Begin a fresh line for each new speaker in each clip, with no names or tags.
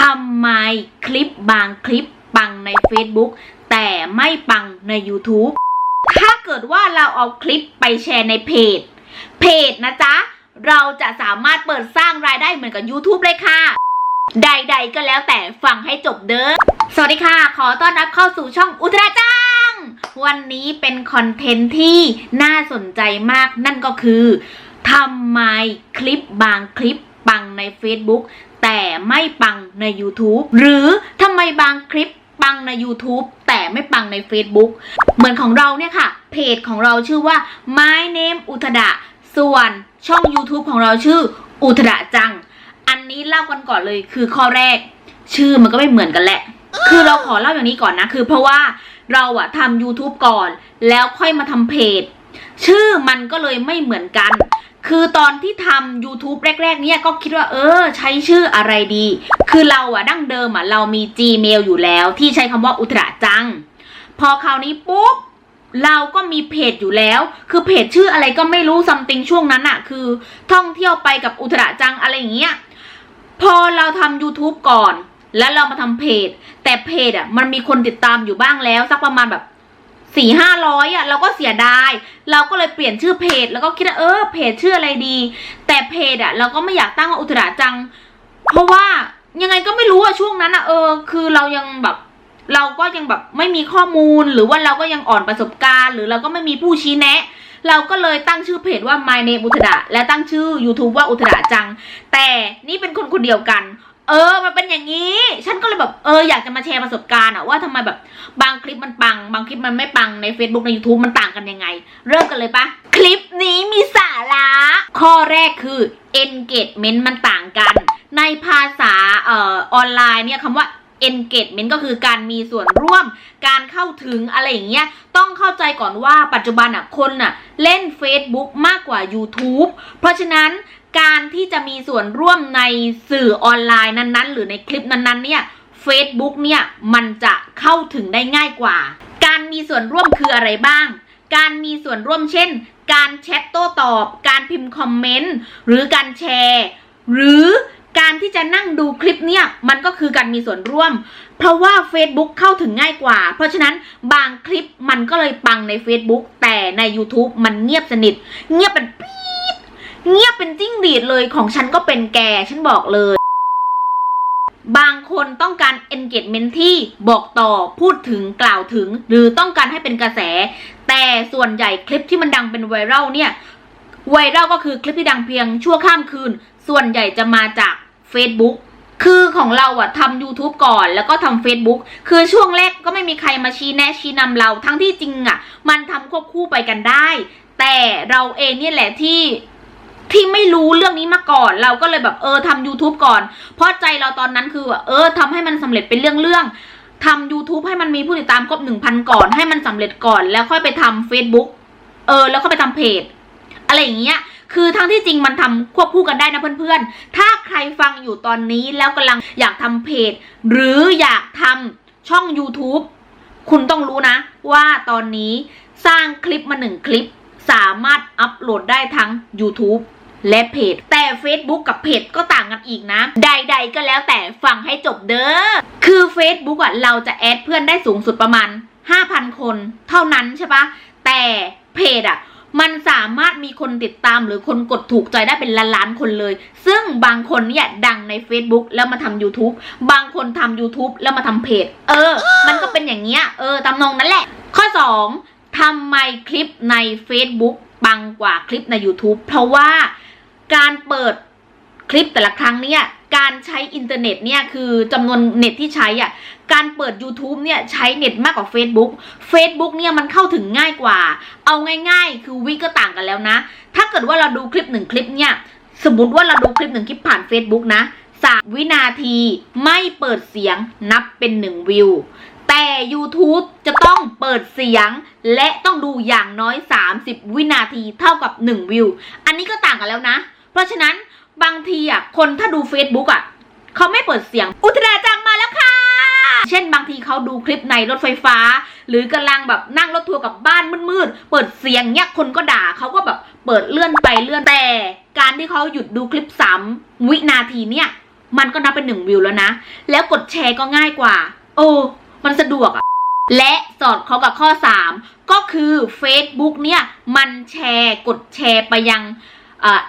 ทำไมคลิปบางคลิปปังใน Facebook แต่ไม่ปังใน YouTube ถ้าเกิดว่าเราเอาคลิปไปแชร์ในเพจ เพจนะจ๊ะ เราจะสามารถเปิดสร้างรายได้เหมือนกับ YouTube เลยค่ะ ใดๆก็แล้วแต่ฟังให้จบเด้อ สวัสดีค่ะ ขอต้อนรับเข้าสู่ช่องอุตราจังวันนี้เป็นคอนเทนต์ที่น่าสนใจมากนั่นก็คือทำไมคลิปบางคลิปปังใน Facebook แต่ไม่ปังใน YouTube หรือทำไมบางคลิปปังใน YouTube แต่ไม่ปังใน Facebook เหมือนของเราเนี่ยค่ะ เพจของเราชื่อว่า My Name อุทดะส่วนช่อง YouTube ของเราชื่ออุทดะจัง อันนี้เล่ากันก่อนเลยคือข้อแรก ชื่อมันก็ไม่เหมือนกันแหละ คือเราขอเล่าอย่างนี้ก่อนนะ คือเพราะว่าเราอะทำ YouTube ก่อน แล้วค่อยมาทำเพจ ชื่อมันก็เลยไม่เหมือนกัน คือตอนที่ทำ YouTube แรก ๆ เนี่ยก็คิดว่าเออ ใช้ชื่ออะไรดี คือเราอะดั้งเดิมอะเรามี Gmail อยู่แล้ว ที่ใช้คำว่าอุตราจัง พอคราวนี้ปุ๊บ เราก็มีเพจอยู่แล้ว คือเพจชื่ออะไรก็ไม่รู้ซัมติงช่วงนั้นอะคือ ท่องเที่ยวไปกับอุตราจังอะไรอย่างเงี้ย พอเราทำ YouTube ก่อน แล้วเรามาทำเพจ แต่เพจอะมันมีคนติดตามอยู่บ้างแล้ว สักประมาณแบบ สี่ห้าร้อยอะเราก็เสียดาย เราก็เลยเปลี่ยนชื่อเพจ แล้วก็คิดว่าเออเพจชื่ออะไรดี แต่เพจอะ เราก็ไม่อยากตั้งว่าอุตราจัง เพราะว่ายังไงก็ไม่รู้อะช่วงนั้นอะเออ คือเรายังแบบเราก็ยังแบบไม่มีข้อมูลหรือว่าเราก็ยังอ่อนประสบการณ์ หรือเราก็ไม่มีผู้ชี้แนะ เราก็เลยตั้งชื่อเพจว่า My Name อุตดะและตั้งชื่อ YouTube ว่าอุตดะจัง แต่นี่เป็นคนคนเดียวกัน เออ มันเป็นอย่างนี้ ฉันก็เลยแบบเอออยากจะมาแชร์ประสบการณ์อะว่าทำไมแบบบางคลิปมันปัง บางคลิปมันไม่ปังใน Facebook ใน YouTube มันต่างกันยังไง เริ่มกันเลยปะคลิปนี้มีสาระ ข้อแรกคือ engagement มันต่างกัน ในภาษาเอ่อออนไลน์เนี่ยคำว่า engagement ก็คือการมีส่วนร่วม การเข้าถึงอะไรอย่างเงี้ย ต้องเข้าใจก่อนว่าปัจจุบันอะคนอะเล่น Facebook มากกว่า YouTube เพราะฉะนั้นการที่จะมีส่วนร่วมในสื่อออนไลน์นั้นๆ หรือในคลิปนั้นๆ เนี่ย Facebook เนี่ยมันจะเข้าถึงได้ง่ายกว่า การมีส่วนร่วมคืออะไรบ้าง การมีส่วนร่วมเช่น การแชทโต้ตอบ การพิมพ์คอมเมนต์ หรือการแชร์ หรือ การที่จะนั่งดูคลิปเนี่ยมันก็คือการมีส่วนร่วม เพราะว่า Facebook เข้าถึงง่ายกว่า เพราะฉะนั้นบางคลิปมันก็เลยปังใน Facebook แต่ใน YouTube มันเงียบสนิท เงียบเป็นปี๊ดเงียบเป็นจิ้งหรีดเลยของฉันก็เป็นแกฉันบอกเลย บางคนต้องการ engagement ที่บอกต่อพูดถึงกล่าวถึง หรือต้องการให้เป็นกระแส แต่ส่วนใหญ่คลิปที่มันดังเป็นไวรัลเนี่ยไวรัลก็คือคลิปที่ดังเพียงชั่วข้ามคืน ส่วนใหญ่จะมาจาก Facebook คือของเราอะทำ YouTube ก่อนแล้วก็ทำ Facebook คือช่วงแรกก็ไม่มีใครมาชี้แนะชี้นำเรา ทั้งที่จริงอะมันทำควบคู่ไปกันได้ แต่เราเองเนี่ยแหละที่ที่ไม่รู้เรื่องนี้มาก่อน เราก็เลยแบบเออทำ YouTube ก่อน เพราะใจเราตอนนั้นคือแบบเออทำให้มันสำเร็จเป็นเรื่องๆทำ YouTube ให้มันมีผู้ติดตามครบหนึ่งพันก่อนให้มันสำเร็จก่อน แล้วค่อยไปทำ Facebook เออ แล้วก็ไปทำเพจ อะไรอย่างเงี้ย คือทั้งที่จริงมันทำควบคู่กันได้นะเพื่อนๆ ถ้าใครฟังอยู่ตอนนี้แล้วกำลังอยากทำเพจ หรืออยากทำช่อง YouTube คุณต้องรู้นะ ว่าตอนนี้สร้างคลิปมาหนึ่งคลิป สามารถอัปโหลดได้ทั้ง YouTube และเพจ แต่ Facebook กับเพจก็ต่างกันอีกนะ ใด ๆ ก็แล้วแต่ฟังให้จบเด้อ คือ Facebook อะเราจะแอดเพื่อนได้สูงสุดประมาณ 5,000 คนเท่านั้นใช่ปะแต่เพจอะ มันสามารถมีคนติดตามหรือคนกดถูกใจได้เป็นล้านๆคนเลย ซึ่งบางคนเนี่ยดังใน Facebook แล้วมาทำ YouTube บางคนทำ YouTube แล้วมาทำเพจ เออ มันก็เป็นอย่างเงี้ย เออตำนองนั้นแหละ ข้อ 2ทำไมคลิปใน Facebook ปังกว่าคลิปใน YouTube เพราะว่าการเปิดคลิปแต่ละครั้งเนี่ย การใช้อินเทอร์เน็ตเนี่ยคือจำนวนเน็ตที่ใช้อะการเปิด YouTube เนี่ยใช้เน็ตมากกว่า Facebook Facebook เนี่ยมันเข้าถึงง่ายกว่า เอาง่าย ๆ คือวิก็ต่างกันแล้วนะ ถ้าเกิดว่าเราดูคลิปหนึ่งคลิปเนี่ยสมมติว่าเราดูคลิปหนึ่งคลิปผ่าน Facebook นะสามวินาทีไม่เปิดเสียงนับเป็นหนึ่งวิว แต่ YouTube จะต้องเปิดเสียง และต้องดูอย่างน้อย 30 วินาทีเท่ากับ 1 วิว อันนี้ก็ต่างกันแล้วนะ เพราะฉะนั้น บางทีอะคนถ้าดู Facebook อะเขาไม่เปิดเสียง อุตราจังมาแล้วค่ะ เช่นบางทีเขาดูคลิปในรถไฟฟ้า หรือกำลังแบบนั่งรถทัวร์กลับบ้านมืดๆ เปิดเสียงเนี้ยคนก็ด่าเขาก็แบบเปิดเลื่อนไปเลื่อนแต่ การที่เขาหยุดดูคลิป3วินาทีเนี่ย มันก็นับเป็นหนึ่งวิวแล้วนะ แล้วกดแชร์ก็ง่ายกว่า โอ้ มันสะดวกอะและสอดคล้องกับข้อ 3 ก็คือ Facebook เนี่ย มันแชร์กดแชร์ไปยัง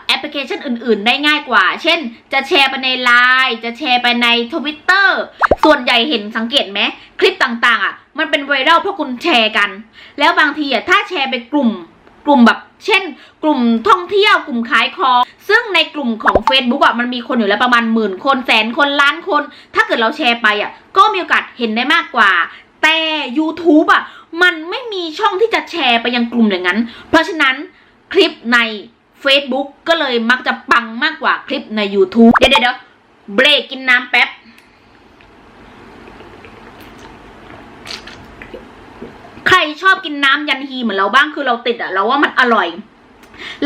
แอปพลิเคชันอื่น ๆ ได้ง่ายกว่า เช่น จะแชร์ไปใน Line จะแชร์ไปใน Twitter ส่วนใหญ่เห็นสังเกตไหมคลิปต่างๆอะมันเป็นไวรัลเพราะคุณแชร์กัน แล้วบางทีอะถ้าแชร์ไปกลุ่มกลุ่มแบบ เช่น กลุ่มท่องเที่ยวกลุ่มขายของ ซึ่งในกลุ่มของ Facebook อะมันมีคนอยู่แล้วประมาณหมื่นคนแสนคนล้านคน ถ้าเกิดเราแชร์ไปอะก็มีโอกาสเห็นได้มากกว่า แต่ YouTube อะมันไม่มีช่องที่จะแชร์ไปยังกลุ่มอย่างนั้น เพราะฉะนั้นคลิปใน Facebook ก็เลยมักจะปังมากกว่าคลิปใน YouTube เดี๋ยวเดี๋ยวเบรกกินน้ำแป๊บ ใครชอบกินน้ำยันฮีเหมือนเราบ้างคือเราติดอะเราว่ามันอร่อย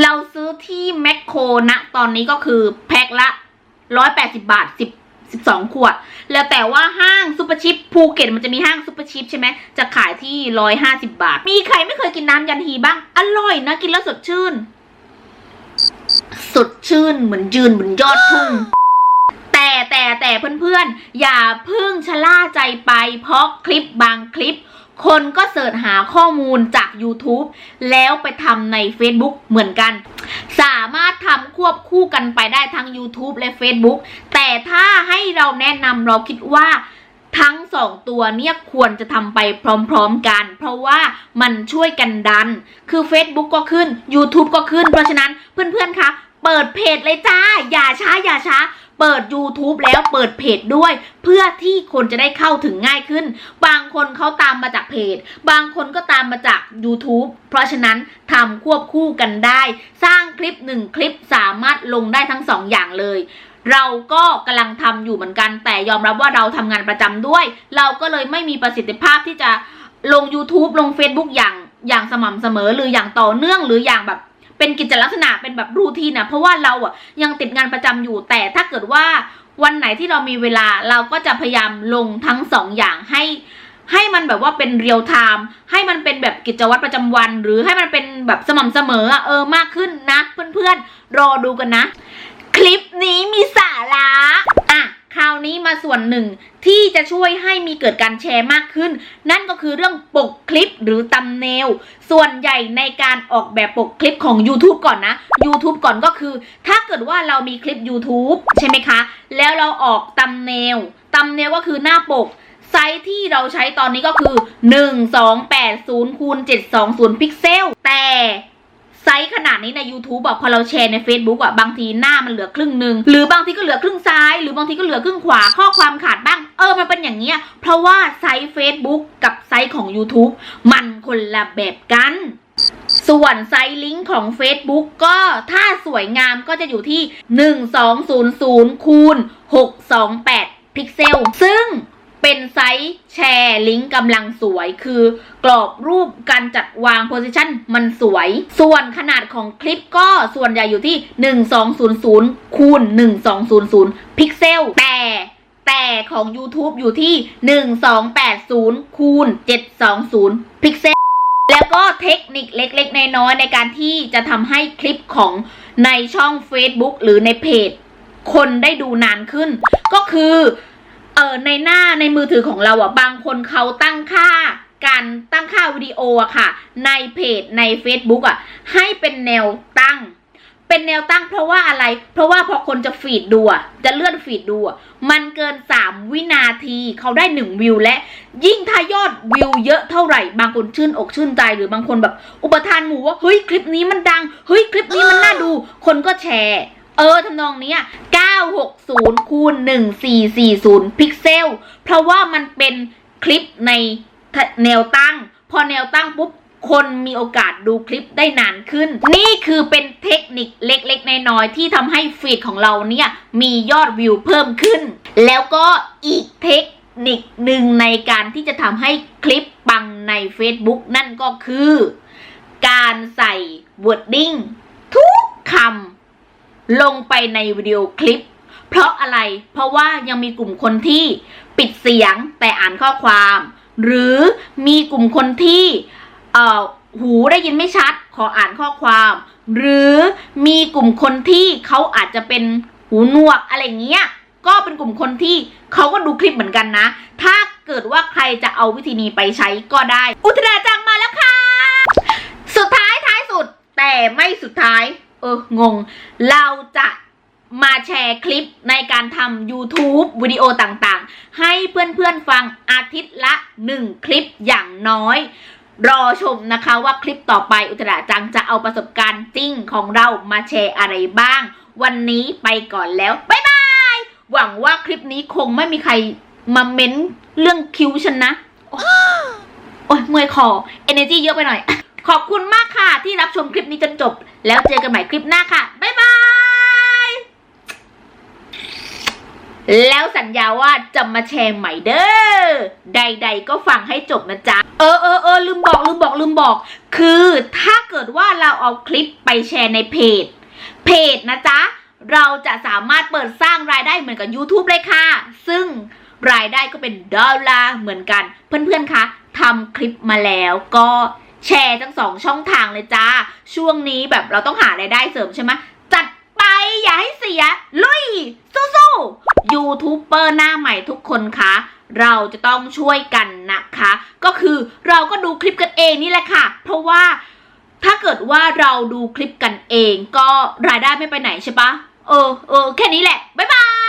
เราซื้อที่แมคโครนะ ตอนนี้ก็คือแพ็คละร้อยแปดสิบาทสิบสิบสองขวด แล้วแต่ว่าห้างซูเปอร์ชิปภูเก็ตมันจะมีห้างซูเปอร์ชิปใช่ไหมจะขายที่ร้อยห้าสิบาท มีใครไม่เคยกินน้ำยันฮีบ้าง อร่อยนะ กินแล้วสดชื่น สดชื่นเหมือนยืนบนยอดทุ่งแต่แต่แต่เพื่อนๆ อย่าพิ่งชะล่าใจไป เพราะคลิปบางคลิป คนก็เสิร์ชหาข้อมูลจาก YouTube แล้วไปทำใน Facebook เหมือนกัน สามารถทำควบคู่กันไปได้ทั้ง YouTube และ Facebook แต่ถ้าให้เราแนะนำเราคิดว่าทั้งสองตัวเนี่ยควรจะทำไปพร้อมๆกัน เพราะว่ามันช่วยกันดัน คือ Facebook ก็ขึ้น YouTube ก็ขึ้น เพราะฉะนั้นเพื่อนๆคะ เปิดเพจเลยจ้า อย่าช้าอย่าช้า เปิด YouTube แล้วเปิดเพจด้วย เพื่อที่คนจะได้เข้าถึงง่ายขึ้น บางคนเขาตามมาจากเพจ บางคนก็ตามมาจาก YouTube เพราะฉะนั้นทำควบคู่กันได้ สร้างคลิปหนึ่งคลิปสามารถลงได้ทั้งสองอย่างเลยเราก็กำลังทำอยู่เหมือนกัน แต่ยอมรับว่าเราทำงานประจำด้วย เราก็เลยไม่มีประสิทธิภาพที่จะลง YouTube ลง Facebook อย่างอย่างสม่ำเสมอหรืออย่างต่อเนื่องหรืออย่างแบบ เป็นกิจลักษณะเป็นแบบรูทีนนะเพราะว่าเราอะยังติดงานประจำอยู่แต่ถ้าเกิดว่าวันไหนที่เรามีเวลาเราก็จะพยายามลงทั้งสองอย่างให้ให้มันแบบว่าเป็นเรียลไทม์ให้มันเป็นแบบกิจวัตรประจำวัน หรือให้มันเป็นแบบสม่ำเสมอเออมากขึ้นนะ เพื่อนๆรอดูกันนะ คลิปนี้มีสาระอะ คราวนี้มาส่วนหนึ่งที่จะช่วยให้มีเกิดการแชร์มากขึ้น นั่นก็คือเรื่องปกคลิปหรือตำเนล ส่วนใหญ่ในการออกแบบปกคลิปของ YouTube ก่อนนะ YouTube ก่อนก็คือ ถ้าเกิดว่าเรามีคลิป YouTube ใช่ไหมคะ แล้วเราออกตำเนลตำเนลก็คือหน้าปกไซส์ที่เราใช้ตอนนี้ก็คือ 1280คูณ720 พิกเซล แต่ ไซส์ขนาดนี้ใน YouTube อะพอเราแชร์ใน Facebook อะบางทีหน้ามันเหลือครึ่งหนึ่งหรือบางทีก็เหลือครึ่งซ้าย หรือบางทีก็เหลือครึ่งขวาข้อความขาดบ้าง เออมันเป็นอย่างเงี้ยเพราะว่าไซส์ Facebook กับไซส์ของ YouTube มันคนละแบบกันส่วนไซส์ลิงก์ของ Facebook ก็ถ้าสวยงามก็จะอยู่ที่ 1200คูณ628 พิกเซล ซึ่ง เป็นไซส์แชร์ลิงก์กำลังสวย คือกรอบรูปการจัดวางโพสิชันมันสวย ส่วนขนาดของคลิปก็ส่วนใหญ่อยู่ที่ 1200คูณ1200 พิกเซล แต่แต่ของ YouTube อยู่ที่ 1280คูณ720 พิกเซล แล้วก็เทคนิคเล็กๆ น้อยๆในการที่จะทำให้คลิปของในช่อง Facebook หรือในเพจ คนได้ดูนานขึ้น ก็คือ เออในหน้าในมือถือของเราอะบางคนเขาตั้งค่าการตั้งค่าวิดีโออะค่ะ ในเพจใน Facebook อะให้เป็นแนวตั้ง เป็นแนวตั้งเพราะว่าอะไร เพราะว่าพอคนจะฟีดดูอะจะเลื่อนฟีดดูอะมันเกิน 3 วินาทีเขาได้ 1 วิวและ ยิ่งถ้ายอดวิวเยอะเท่าไหร่ บางคนชื่นอกชื่นใจหรือบางคนแบบ อุปทานหมู่ว่าเฮ้ยคลิปนี้มันดังเฮ้ยคลิปนี้มันน่าดู คนก็แชร์ เออทำนองนี้960คูณ1440 พิกเซล เพราะว่ามันเป็นคลิปในแนวตั้ง พอแนวตั้งปุ๊บ คนมีโอกาสดูคลิปได้นานขึ้น นี่คือเป็นเทคนิคเล็กๆ น้อยๆ ที่ทำให้ฟีดของเราเนี่ยมียอดวิวเพิ่มขึ้น แล้วก็อีกเทคนิคหนึ่งในการที่จะทำให้คลิปปังใน Facebook นั่นก็คือ การใส่ wording ทุกคำ ลงไปในวิดีโอคลิป เพราะอะไร เพราะว่ายังมีกลุ่มคนที่ปิดเสียงแต่อ่านข้อความ หรือมีกลุ่มคนที่หูได้ยินไม่ชัด ขออ่านข้อความ หรือมีกลุ่มคนที่เขาอาจจะเป็นหูหนวกอะไรเงี้ยก็เป็นกลุ่มคนที่เขาก็ดูคลิปเหมือนกันนะ ถ้าเกิดว่าใครจะเอาวิธีนี้ไปใช้ก็ได้ อุทราจังมาแล้วค่ะ สุดท้ายท้ายสุดแต่ไม่สุดท้าย อองง เราจะมาแชร์คลิปในการทำ YouTube วิดีโอต่างๆ ให้เพื่อนๆฟังอาทิตย์ละ 1 คลิปอย่างน้อย รอชมนะคะว่าคลิปต่อไปอุตราจังจะเอาประสบการณ์จริงของเรามาแชร์อะไรบ้าง วันนี้ไปก่อนแล้ว บ๊ายบาย หวังว่าคลิปนี้คงไม่มีใครมาเม้นเรื่องคิ้วฉันนะ โอ๊ยโอ้ยเมื่อยคอ energy เยอะไปหน่อย ขอบคุณมากค่ะที่รับชมคลิปนี้จนจบ แล้วเจอกันใหม่คลิปหน้าค่ะ บ๊ายบาย แล้วสัญญาว่าจะมาแชร์ใหม่เด้อ ใด ๆ ก็ฟังให้จบนะจ๊ะ เออเออเออลืมบอกลืมบอกลืมบอก คือถ้าเกิดว่าเราเอาคลิปไปแชร์ในเพจ เพจนะจ๊ะ เราจะสามารถเปิดสร้างรายได้เหมือนกับ YouTube เลยค่ะ ซึ่งรายได้ก็เป็นดอลลาร์เหมือนกัน เพื่อนๆคะทำคลิปมาแล้วก็ แชร์ทั้งสองช่องทางเลยจ้า ช่วงนี้แบบเราต้องหารายได้เสริมใช่ไหมจัดไปอย่าให้เสีย ลุย สู้ๆยูทูบเบอร์หน้าใหม่ทุกคนคะเราจะต้องช่วยกันนะคะ ก็คือเราก็ดูคลิปกันเองนี่แหละค่ะ เพราะว่าถ้าเกิดว่าเราดูคลิปกันเอง ก็รายได้ไม่ไปไหนใช่ปะเออเออแค่นี้แหละ บ๊ายบาย